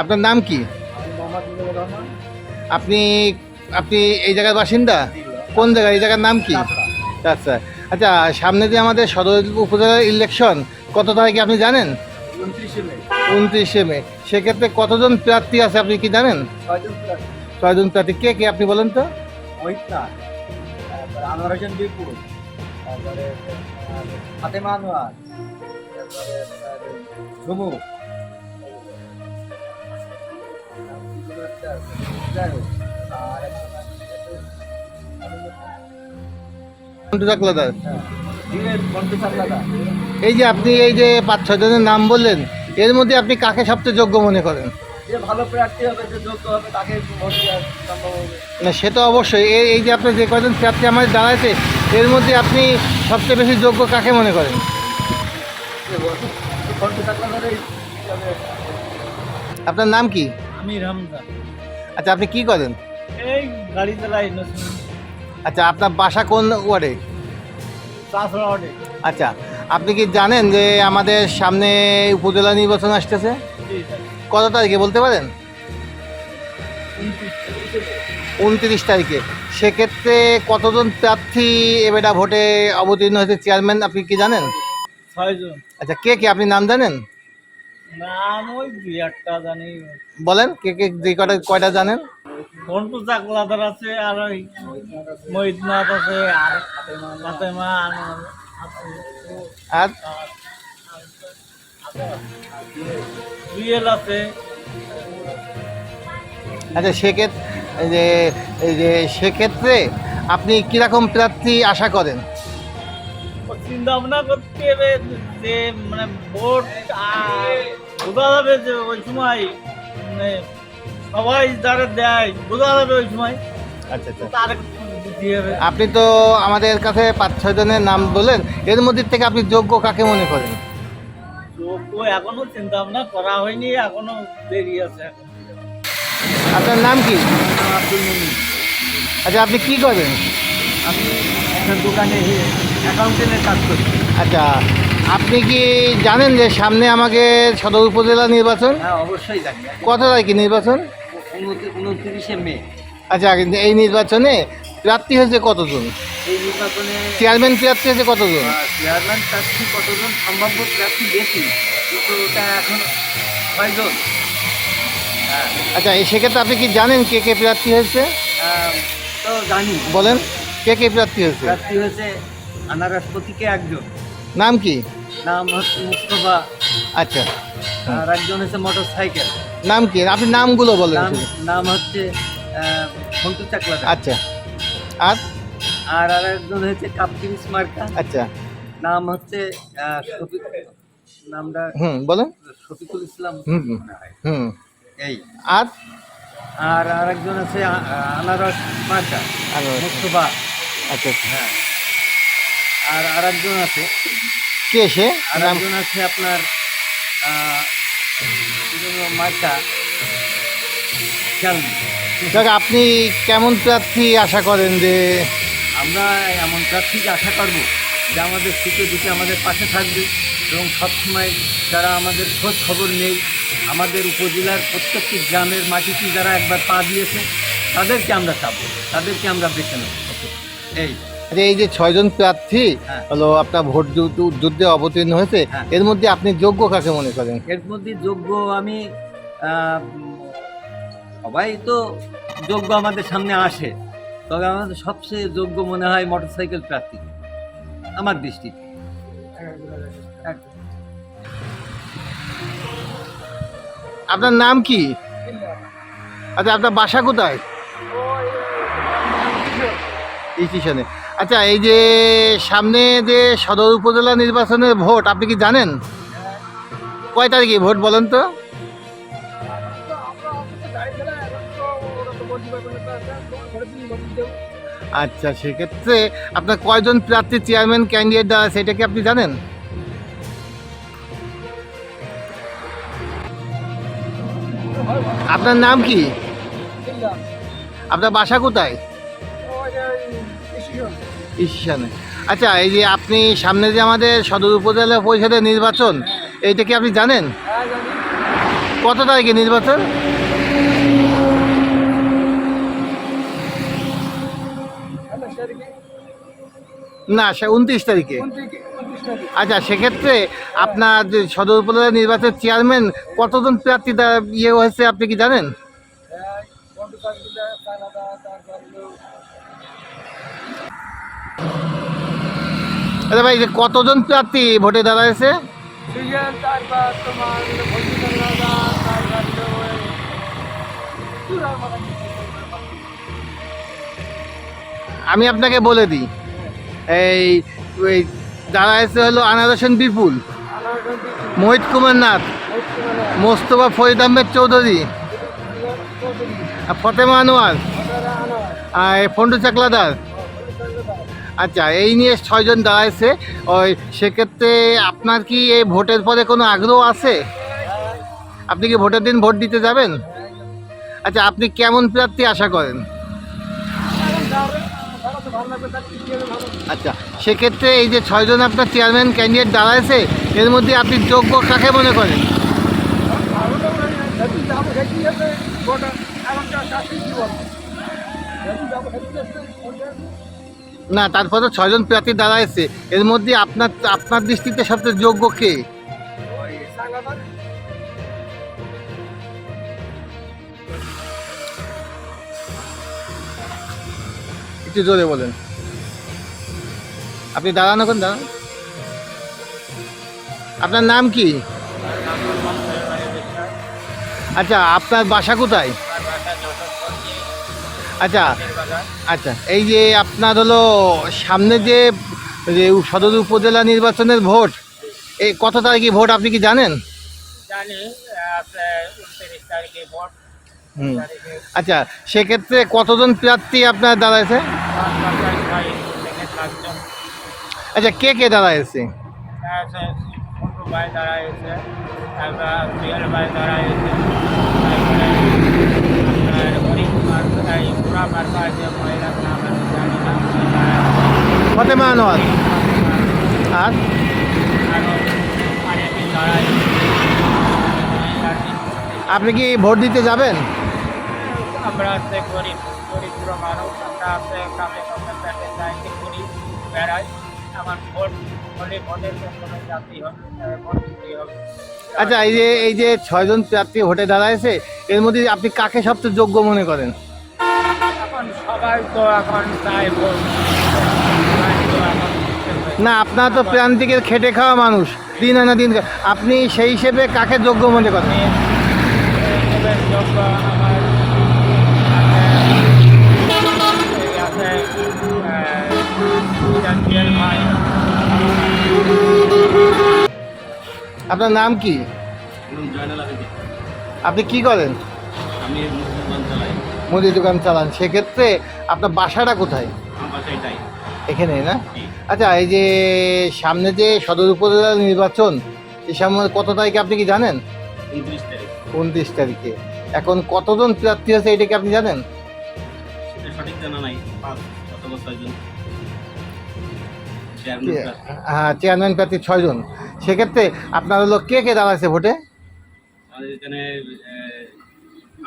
আপনার নাম কি? আপনি আপনি এই জায়গার বাসিন্দা? কোন জায়গা এই জায়গার নাম কি? আচ্ছা আচ্ছা সামনে যে আমাদের সদর উপজেলার ইলেকশন কত তারিখে আপনি জানেন? উনত্রিশে মে। সেক্ষেত্রে কতজন প্রার্থী আছে আপনি কি জানেন? ছয়জন প্রার্থী। কে কে আপনি বলেন তো? আনোয়ার হোসেন বিপুল তারপরে ফাতেমা আনোয়ার। তারপরে এই যে আপনি এই যে পাঁচ ছজনের নাম বললেন, এর মধ্যে আপনি কাকে সবচেয়ে যোগ্য মনে করেন? না, সে তো অবশ্যই। এই যে আপনার যে কজন প্রার্থী আমাদের দাঁড়াইছে, এর মধ্যে আপনি সবচেয়ে বেশি যোগ্য কাকে মনে করেন। আপনার নাম কি? আমি আচ্ছা আপনি কি করেন? এই গাড়ি চালাই আচ্ছা আপনার বাসা কোন ওয়ার্ডে? আচ্ছা আপনি কি জানেন যে আমাদের সামনে উপজেলা নির্বাচন আসতেছে? কত তারিখে বলতে পারেন? উনত্রিশ তারিখে। সেক্ষেত্রে কতজন প্রার্থী এবেটা ভোটে অবতীর্ণ হয়েছে? চেয়ারম্যান আপনি কি জানেন? ছয়জন। আচ্ছা কে কে? আপনি নাম জানেন? নাম ওই দুই একটা জানি। বলেন কে কে যে কটা কয়টা জানেন? ঘন্টু চাকলাদার আছে আর ওই মহিদনাথ আছে আর ফাতেমা আছে আর জুয়েল আছে। আচ্ছা সেক্ষেত্রে যে যে সেক্ষেত্রে আপনি কীরকম প্রার্থী আশা করেন? চিন্তা ভাবনা করতে হবে যে মানে ভোট বোঝা যাবে যে ওই সময় মানে সবাই যারা দেয় বোঝা যাবে ওই সময়। আচ্ছা আচ্ছা। তার আপনি তো আমাদের কাছে পাঁচ ছয় জনের নাম বললেন এর মধ্যে থেকে আপনি যোগ্য কাকে মনে করেন? যোগ্য এখনও চিন্তা ভাবনা করা হয়নি এখনও দেরি আছে আপনার নাম কি? আচ্ছা আপনি কি করেন? আমি একটা দোকানে অ্যাকাউন্টেন্টের কাজ করি আচ্ছা আপনি কি জানেন যে সামনে আমাকে সদর উপজেলা নির্বাচন? হ্যাঁ অবশ্যই জানি। কত তারিখে নির্বাচন? উনত্রিশে মে। আচ্ছা এই নির্বাচনে প্রার্থী হয়েছে কতজন? এই নির্বাচনে চেয়ারম্যান প্রার্থী হয়েছে কতজন? চেয়ারম্যান প্রার্থী কতজন? সম্ভাব্য প্রার্থী বেশি কিন্তু ওটা এখন ছয়জন। হ্যাঁ। আচ্ছা এই সেক্ষেত্রে আপনি কি জানেন কে কে প্রার্থী হয়েছে? তো জানি। বলেন কে কে প্রার্থী হয়েছে? প্রার্থী হয়েছে আনারস প্রতীকে একজন। নাম কি? নাম হচ্ছে মুস্তফা। আচ্ছা। আর একজন হচ্ছে মোটর সাইকেল নাম কি? আপনি নামগুলো বলেন নাম নাম হচ্ছে ফন্টু চাকলাদা আচ্ছা। আর? আর আর একজন হচ্ছে কাপটিং মার্কা আচ্ছা। নাম হচ্ছে শফিক নামটা হুম বলেন। শফিকুল ইসলাম হুম হুম। এই। আর? আর আরেকজন আছে আ- আ- আনারস মার্কা। মুস্তফা। আচ্ছা। হ্যাঁ। আর আরেকজন আছে। কে সে? আর নাম আছে আপনার মার্কা আপনি কেমন প্রার্থী আশা করেন যে আমরা এমন প্রার্থীকে আশা করব যে আমাদের সুখে দুঃখে আমাদের পাশে থাকবে এবং সবসময় যারা আমাদের খোঁজ খবর নেই আমাদের উপজেলার প্রত্যেকটি গ্রামের মাটিতে যারা একবার পা দিয়েছে তাদেরকে আমরা চাবো তাদেরকে আমরা বেছে নেব। এই। যে এই যে ছয়জন প্রার্থী হ্যাঁ। হলো আপনার ভোট যুদ্ধে অবতীর্ণ হয়েছে হ্যাঁ। এর মধ্যে আপনি যোগ্য কাকে মনে করেন এর মধ্যে যোগ্য আমি সবাই তো যোগ্য আমাদের সামনে আসে তবে আমাদের সবচেয়ে যোগ্য মনে হয় মোটরসাইকেল প্রার্থী আমার দৃষ্টিতে একদম। আপনার নাম কি আচ্ছা আপনার বাসা কোথায় স্টেশনে আচ্ছা এই যে সামনে যে সদর উপজেলা নির্বাচনের ভোট, আপনি কি জানেন? কয় তারিখে ভোট বলেন তো? আচ্ছা সেক্ষেত্রে আপনার কয়জন প্রার্থী চেয়ারম্যান ক্যান্ডিডেট আছে সেটা কি আপনি জানেন? আপনার নাম কি? আপনার বাসা কোথায়? আচ্ছা এই যে আপনি সামনে যে আমাদের সদর উপজেলা পরিষদের নির্বাচন, এইটা কি আপনি জানেন? কত তারিখে নির্বাচন? না, সে উনত্রিশ তারিখে। আচ্ছা সেক্ষেত্রে আপনার সদর উপজেলা নির্বাচনের চেয়ারম্যান কতজন প্রার্থী ইয়ে হয়েছে, আপনি কি জানেন? আচ্ছা ভাই কতজন প্রার্থী ভোটে দাঁড়াইছে আমি আপনাকে বলে দিই, এই, ওই দাঁড়াইছে হলো আনার হোসেন বিপুল, মোহিত কুমার নাথ, মোস্তফা ফরিদ আহমেদ চৌধুরী ফতেমা আনোয়ার, আর ফন্টু চাকলাদার। আচ্ছা এই নিয়ে ছয়জন দাঁড়াইছে। ওই সেক্ষেত্রে আপনার কি এই ভোটের পরে কোনো আগ্রহ আছে? আপনি কি ভোটের দিন ভোট দিতে যাবেন? আচ্ছা আপনি কেমন প্রার্থী আশা করেন? আচ্ছা সেক্ষেত্রে এই যে ছয়জন আপনার চেয়ারম্যান ক্যান্ডিডেট দাঁড়াইছে, এর মধ্যে আপনি যোগ্য কাকে মনে করেন? না তারপরে ছয়জন প্রার্থী দাঁড়াইছে। এর মধ্যে আপনার আপনার দৃষ্টিতে সবচেয়ে যোগ্য কে? একটু জোরে বলেন। আপনি দাঁড়ান এখন, দাঁড়ান। আপনার নাম কি? আচ্ছা আপনার বাসা কোথায়? আচ্ছা আচ্ছা এই যে আপনার হলো সামনে যে সদর উপজেলা নির্বাচনের ভোট এই কত তারিখে ভোট আপনি কি জানেন হুম আচ্ছা সেক্ষেত্রে কতজন প্রার্থী আপনার দাঁড়াইছে আচ্ছা কে কে দাঁড়াইছে দাঁড়াইছে তারপর বিয়াল ভাই দাঁড়াইছে তারপরে আপনার এই পুরা জানি না আনোয়ার আর আপনি কি ভোট দিতে যাবেন আমরা আছে গরিব দরিদ্র মানুষ আমরা আছে কামে কামে পেটে চাইতে করি বেড়াই আমার ভোট হলে ভোটের জন্য জাতি হবে ভোট দিতেই হবে আচ্ছা এই যে এই যে ছয়জন প্রার্থী ভোটে দাঁড়াইছে এর মধ্যে আপনি কাকে সবচেয়ে যোগ্য মনে করেন সবাই তো এখন না আপনার তো প্রান্তিকের খেটে খাওয়া মানুষ। দিন আনা দিন আপনি সেই হিসেবে কাকে যোগ্য মনে করেন? আপনার নাম কি? আপনি কি করেন? আমি মুদি দোকান চালান সেক্ষেত্রে আপনার বাসাটা কোথায়? এখানে না? আচ্ছা এই যে সামনে যে সদর উপজেলা নির্বাচন এই সামনে কত তারিখে আপনি কি জানেন? উনত্রিশ তারিখে। এখন কতজন প্রার্থী আছে এটা কি আপনি জানেন। হ্যাঁ চেয়ারম্যান প্রার্থী ছয়জন সেক্ষেত্রে আপনার হলো কে কে দাঁড়াচ্ছে ভোটে? এখানে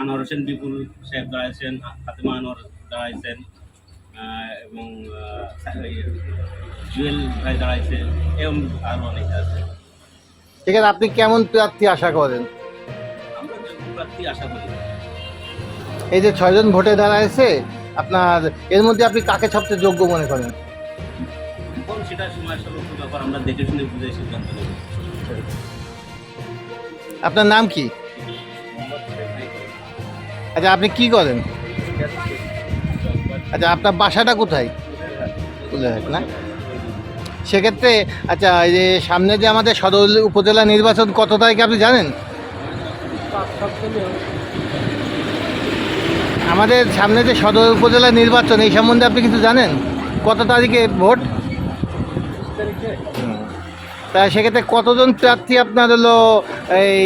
আনোয়ার হোসেন বিপুল সাহেব দাঁড়াইছেন ফাতেমা আনোয়ার দাঁড়াইছেন এবং জুয়েল ভাই দাঁড়াইছেন এবং আরও অনেকে আছে। সেক্ষেত্রে আপনি কেমন প্রার্থী আশা করেন? আমরা প্রার্থী আশা করি। এই যে ছয়জন ভোটে দাঁড়াইছে আপনার এর মধ্যে আপনি কাকে সবচেয়ে যোগ্য মনে করেন? সেটা সময় সাপেক্ষ ব্যাপার আমরা দেখে শুনে বুঝে সিদ্ধান্ত নেব। আপনার নাম কি? আচ্ছা আপনি কি করেন? আচ্ছা আপনার বাসাটা কোথায়? না? সেক্ষেত্রে আচ্ছা এই যে সামনে যে আমাদের সদর উপজেলা নির্বাচন কত তারিখে আপনি জানেন? আমাদের সামনে যে সদর উপজেলা নির্বাচন এই সম্বন্ধে আপনি কিছু জানেন? কত তারিখে ভোট। তা সেক্ষেত্রে কতজন প্রার্থী আপনার হলো এই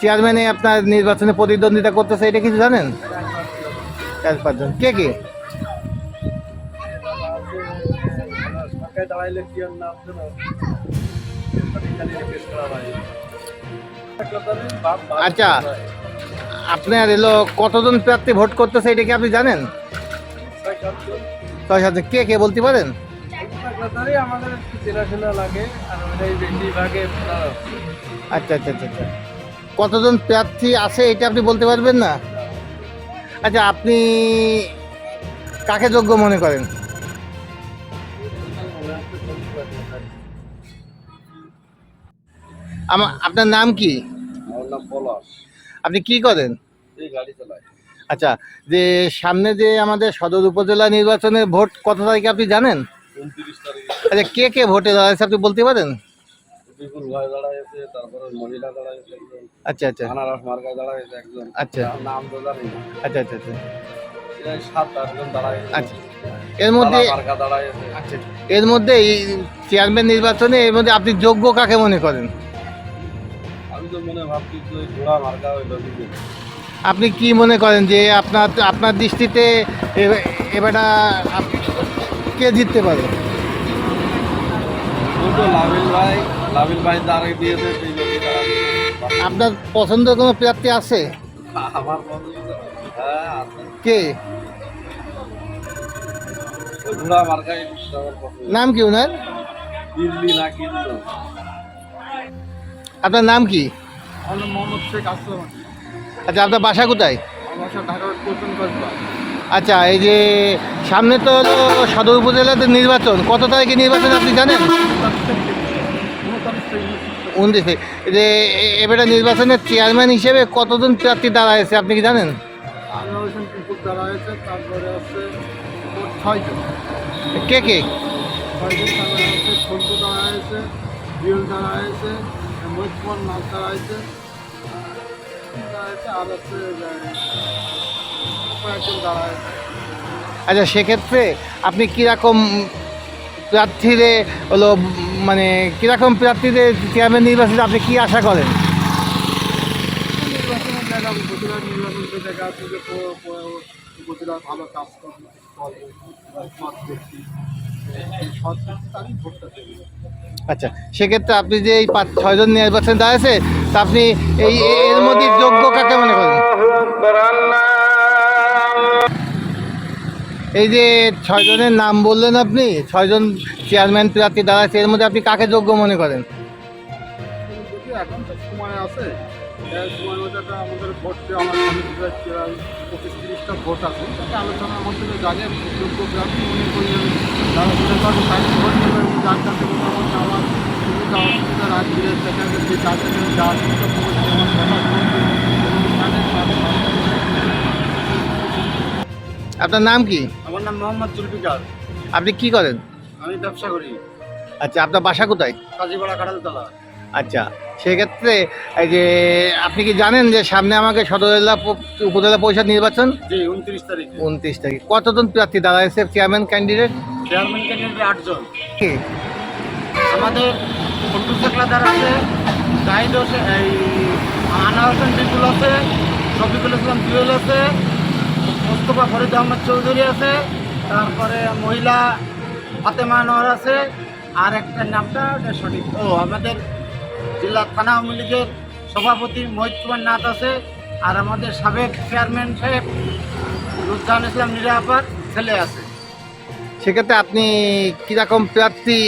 চেয়ারম্যানে আপনার নির্বাচনে প্রতিদ্বন্দ্বিতা করতেছে এটা কিছু জানেন? চার পাঁচজন। কে কে? আচ্ছা আপনার এলো কতজন প্রার্থী ভোট করতেছে এটা কি আপনি জানেন? ছয় সাথে কে কে বলতে পারেন? আমাদের একটু চেনাশোনা লাগে আর ওটাই বেশিরভাগে আচ্ছা আচ্ছা আচ্ছা আচ্ছা। কতজন প্রার্থী আছে এটা আপনি বলতে পারবেন না? আচ্ছা আপনি কাকে যোগ্য মনে করেন? আমার আপনার নাম কি? আমার নাম পলাশ। আপনি কি করেন? গাড়ি চালায় আচ্ছা যে সামনে যে আমাদের সদর উপজেলা নির্বাচনের ভোট কত তারিখে আপনি জানেন? উনত্রিশ তারিখে আচ্ছা কে কে ভোটে দাঁড়াচ্ছে আপনি বলতে পারেন? বিপুল ভাই দাঁড়াইছে তারপরে মহিলা দাঁড়াইছে একজন। আচ্ছা আচ্ছা। আনারস মার্কায় দাঁড়াইছে একজন। আচ্ছা। নাম তো জানি না। আচ্ছা আচ্ছা আচ্ছা। এই সাত আটজন দাঁড়াইছে আচ্ছা। এর মধ্যে তালা মার্কা দাঁড়াইছে আচ্ছা এর মধ্যে এই চেয়ারম্যান নির্বাচনে এর মধ্যে আপনি যোগ্য কাকে মনে করেন? আমি তো মনে ভাবছি যে ঘোড়া মার্কা হইল বিপুল আপনি কি মনে করেন যে আপনার আপনার দৃষ্টিতে এ- এবারটা আপ- কে জিততে পারে? লাভিল ভাই লাভিল ভাই দাঁড়িয়ে দিয়েছে আপনার পছন্দের কোনো প্রার্থী আছে? আমার পছন্দ হ্যাঁ আছে। কে? নাম কি ওনার? আপনার নাম কি? মোহাম্মদ শেখ আসলাম। আচ্ছা আপনার বাসা কোথায়? আমার বাসা ঢাকার আচ্ছা এই যে সামনে তো হলো সদর উপজেলাতে নির্বাচন। কত তারিখে নির্বাচন আপনি জানেন? উনত্রিশে। যে এবারে নির্বাচনের চেয়ারম্যান হিসেবে কতজন প্রার্থী দাঁড়াইছে আপনি কি জানেন? কে কে? ছয়জন আচ্ছা সেক্ষেত্রে আপনি কীরকম প্রার্থীরে হলো মানে কীরকম প্রার্থীদের চেয়ারম্যান নির্বাচনে আপনি কি আশা করেন? আচ্ছা সেক্ষেত্রে আপনি যে এই পাঁচ ছয়জন নির্বাচন দাঁড়িয়েছে তা আপনি এই এর মধ্যে যোগ্য কাকে মনে করেন? এই যে ছয়জনের নাম বললেন আপনি, ছয়জন চেয়ারম্যান প্রার্থী দাঁড়াচ্ছে এর মধ্যে আপনি কাকে যোগ্য মনে করেন? এখন আছে আমার কথা শুনবে এবং তাদের সাথে- আপনার নাম কি? আমার নাম মোহাম্মদ জুলফিকার। আপনি কি করেন? আমি ব্যবসা করি। আচ্ছা আপনার বাসা কোথায়? কাজীপাড়া কাঁঠালতলা। আচ্ছা সেক্ষেত্রে এই যে আপনি কি জানেন যে সামনে আমাকে সদর জেলা উপজেলা পরিষদ নির্বাচন? জি উনত্রিশ তারিখে। উনত্রিশ তারিখ। কতজন প্রার্থী দাঁড়াইছে চেয়ারম্যান ক্যান্ডিডেট চেয়ারম্যান ক্যান্ডিডেট আটজন। কে? আমাদের ফন্টু চাকলাদার আছে জাহিদ হোসেন এই আনা হোসেন বিপুল আছে শফিকুল ইসলাম জুয়েল আছে মোস্তফা ফরিদ আহমদ চৌধুরী আছে তারপরে মহিলা ফাতেমা আনোয়ার আছে আর একটা নামটা সঠিক। ও আমাদের জেলা থানা আওয়ামী লীগের সভাপতি মহিত কুমার নাথ আছে আর আমাদের সাবেক চেয়ারম্যান সাহেব রুজান ইসলাম নিরাপার ছেলে আছে। সেক্ষেত্রে আপনি কীরকম প্রার্থী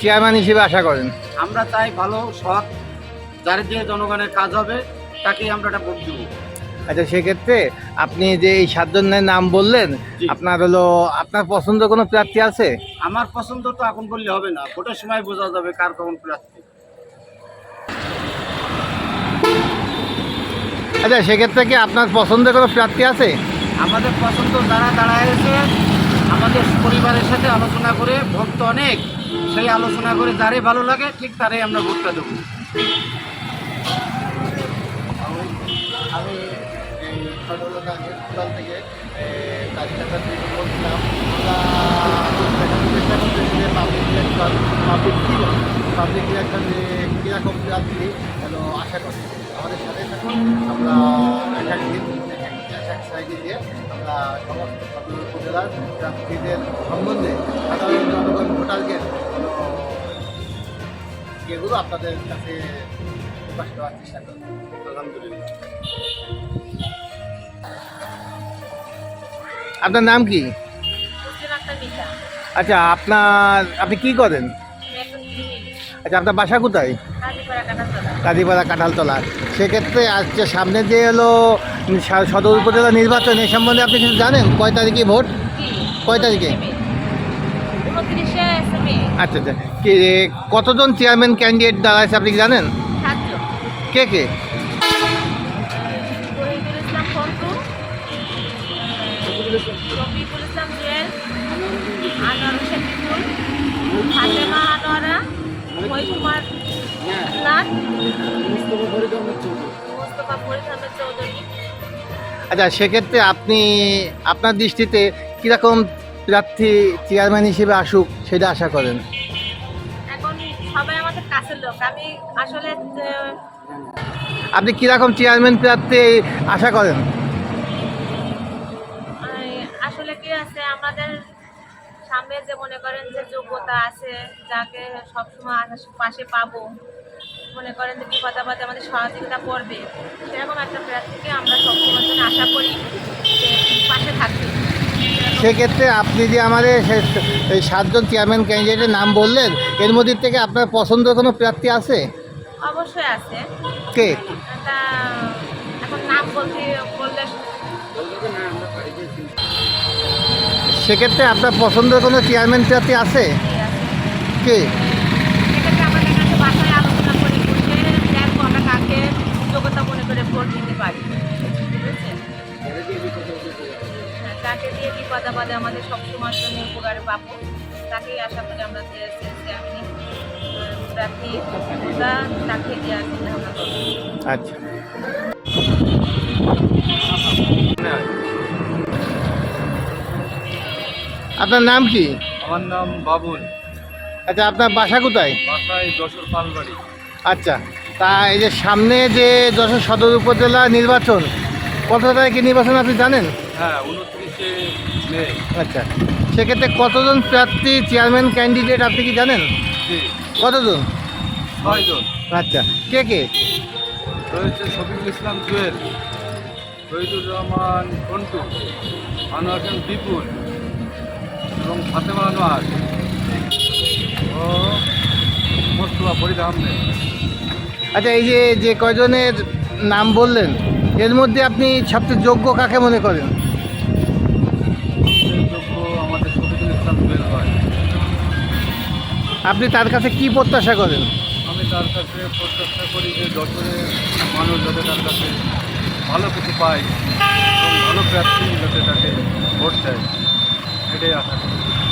চেয়ারম্যান হিসেবে আশা করেন? আমরা চাই ভালো সৎ যার দিয়ে জনগণের কাজ হবে তাকেই আমরা একটা ভোট দেবো। আচ্ছা সেক্ষেত্রে আপনি যে এই সাতজনের নাম বললেন আপনার হলো আপনার পছন্দ কোনো প্রার্থী আছে? আমার পছন্দ তো এখন বললে হবে না। ভোটের সময় বোঝা যাবে কার কখন প্রার্থী। আচ্ছা সেক্ষেত্রে কি আপনার পছন্দের কোনো প্রার্থী আছে? আমাদের পছন্দ যারা দাঁড়ায় আমাদের পরিবারের সাথে আলোচনা করে ভোট তো অনেক সেই আলোচনা করে যারে ভালো লাগে ঠিক তারাই আমরা ভোটটা দেবো। হাসপাতাল থেকে কাজটা বলছিলাম চেষ্টা পাবলিক পাবলিক পাবলিক ইলেকশন যে কীরকম প্রার্থী হলো আশা করি আমাদের সাথে থাকুন আমরা এক এক আমরা সমস্ত উপজেলার সম্বন্ধে সাধারণ জনগণ ভোটারকে আপনাদের কাছে পাশে পাওয়ার চেষ্টা করব আলহামদুলিল্লাহ আপনার নাম কি? আচ্ছা আপনার আপনি কি করেন? আচ্ছা আপনার বাসা কোথায়? কাদিপাড়া কাঁঠালতলা। সেক্ষেত্রে আজকে সামনে যে হলো সদর উপজেলা নির্বাচন এই সম্বন্ধে আপনি কিছু জানেন? কয় তারিখে ভোট? কয় তারিখে? আচ্ছা আচ্ছা। কতজন চেয়ারম্যান ক্যান্ডিডেট দাঁড়াইছে আপনি কি জানেন? কে কে শহীদুল ইসলাম ফন্টু রফিকুল ইসলাম জুয়েল আনোয়ার হোসেন বিপুল ফাতেমা আনোয়ারা মহিত কুমার নাথ মোস্তফা ফরিদ আহমেদ চৌধুরী। আচ্ছা সেক্ষেত্রে আপনি আপনার দৃষ্টিতে কীরকম প্রার্থী চেয়ারম্যান হিসেবে আসুক সেটা আশা করেন? এখন সবাই আমাদের কাছের লোক। আমি আসলে আপনি কীরকম চেয়ারম্যান প্রার্থী আশা করেন? আছে আমাদের সামনে যে মনে করেন যে যোগ্যতা আছে যাকে সবসময় পাশে পাবো মনে করেন যে বিপদ আপদে আমাদের সহযোগিতা করবে সেরকম একটা প্রার্থীকে আমরা সবসময় জন্য আশা করি যে পাশে থাকবে। সেক্ষেত্রে আপনি যে আমাদের এই সাতজন চেয়ারম্যান ক্যান্ডিডেটের নাম বললেন এর মধ্যে থেকে আপনার পছন্দের কোনো প্রার্থী আছে? অবশ্যই আছে। কে? এখন নাম বলতে বললে সেক্ষেত্রে আপনার পছন্দের কোনো চেয়ারম্যান প্রার্থী আছে? কে? তাকে দিয়ে বিপদ আপদে আমাদের সবসময়ের জন্য উপকারে পাবো। তাকেই আশা করি আমরা যে প্রার্থী তাকে করব। আচ্ছা। আপনার নাম কি? আমার নাম বাবুল। আচ্ছা আপনার বাসা কোথায়? বাসায় যশোর পালবাড়ি। আচ্ছা তা এই যে সামনে যে যশোর সদর উপজেলা নির্বাচন কত তারিখে নির্বাচন আপনি জানেন? হ্যাঁ উনত্রিশে মে। আচ্ছা সেক্ষেত্রে কতজন প্রার্থী চেয়ারম্যান ক্যান্ডিডেট আপনি কি জানেন? কতজন? ছয়জন। আচ্ছা কে কে? রয়েছে শফিকুল ইসলাম জুয়েল শহীদুর রহমান কন্টু আনোয়ার বিপুল এবং ফাতেমা আনোয়ার। ও মোস্তফা ফরিদ আহমেদ। আচ্ছা এই যে যে কয়জনের নাম বললেন এর মধ্যে আপনি সবচেয়ে যোগ্য কাকে মনে করেন? হয়। আপনি তার কাছে কি প্রত্যাশা করেন? আমি তার কাছে প্রত্যাশা করি যে যশোরের মানুষ যাতে তার কাছে ভালো কিছু পায় এবং ভালো প্রার্থী যাতে তাকে ভোট দেয়। এটাই আশা করি